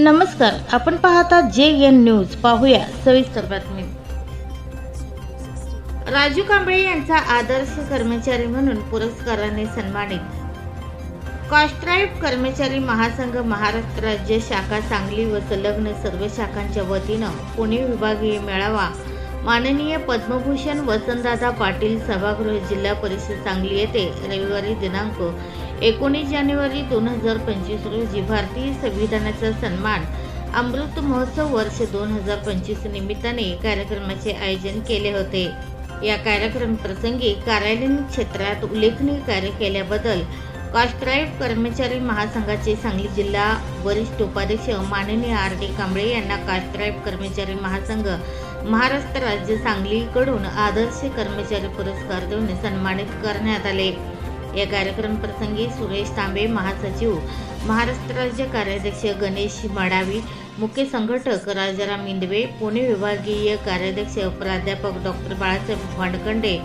नमस्कार आपण पाहता जे एन न्यूज. पाहूया सविस्तर बातमी. राजू कांबळे यांचा आदर्श कर्मचारी म्हणून पुरस्काराने सन्मानित. कॉस्ट्राईब कर्मचारी महासंघ महाराष्ट्र राज्य शाखा सांगली व संलग्न सर्व शाखांच्या वतीनं पुणे विभागीय मेळावा माननीय पद्मभूषण वसंतदादा पाटील सभागृह जिल्हा परिषद सांगली येथे रविवारी दिनांक एकोणीस जानेवारी दोन हजार पंचवीस रोजी भारतीय संविधानाचा सन्मान अमृत महोत्सव वर्ष दोन हजार पंचवीस निमित्ताने कार्यक्रमाचे आयोजन केले होते. या कार्यक्रम प्रसंगी कार्यालयीन क्षेत्रात उल्लेखनीय कार्य केल्याबद्दल कॉस्ट्राईब कर्मचारी महासंघाचे सांगली जिल्हा वरिष्ठ उपाध्यक्ष माननीय आर डी कांबळे यांना कॉस्ट्राईब कर्मचारी महासंघ महाराष्ट्र राज्य सांगलीकडून आदर्श कर्मचारी पुरस्कार देऊन सन्मानित करण्यात आले. या कार्यक्रम प्रसंगी सुरेश तांबे महासचिव महाराष्ट्र राज्य कार्याध्यक्ष गणेश मडावी मुख्य संघटक राजाराम इंदवे पुणे विभागीय कार्याध्यक्ष प्राध्यापक डॉक्टर बाळासाहेब भांडकंडे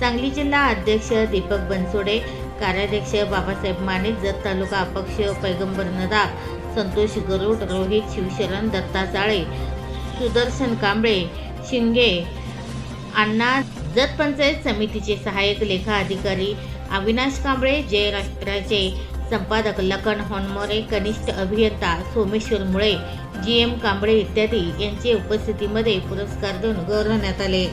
सांगली जिल्हा अध्यक्ष दीपक बनसोडे कार्याध्यक्ष बाबासाहेब माने जत तालुका अपक्ष पैगंबर नदाब संतोष गरुड रोहित शिवशरण दत्ता चाळे सुदर्शन कांबळे शिंगे अण्णा जत पंचायत समितीचे सहाय्यक लेखा अधिकारी अविनाश कांबळे जय राष्ट्राचे संपादक लखन होनमोरे कनिष्ठ अभियंता सोमेश्वर मुळे जी एम कांबळे इत्यादी यांच्या उपस्थितीमध्ये पुरस्कार देऊन गौरवण्यात आले.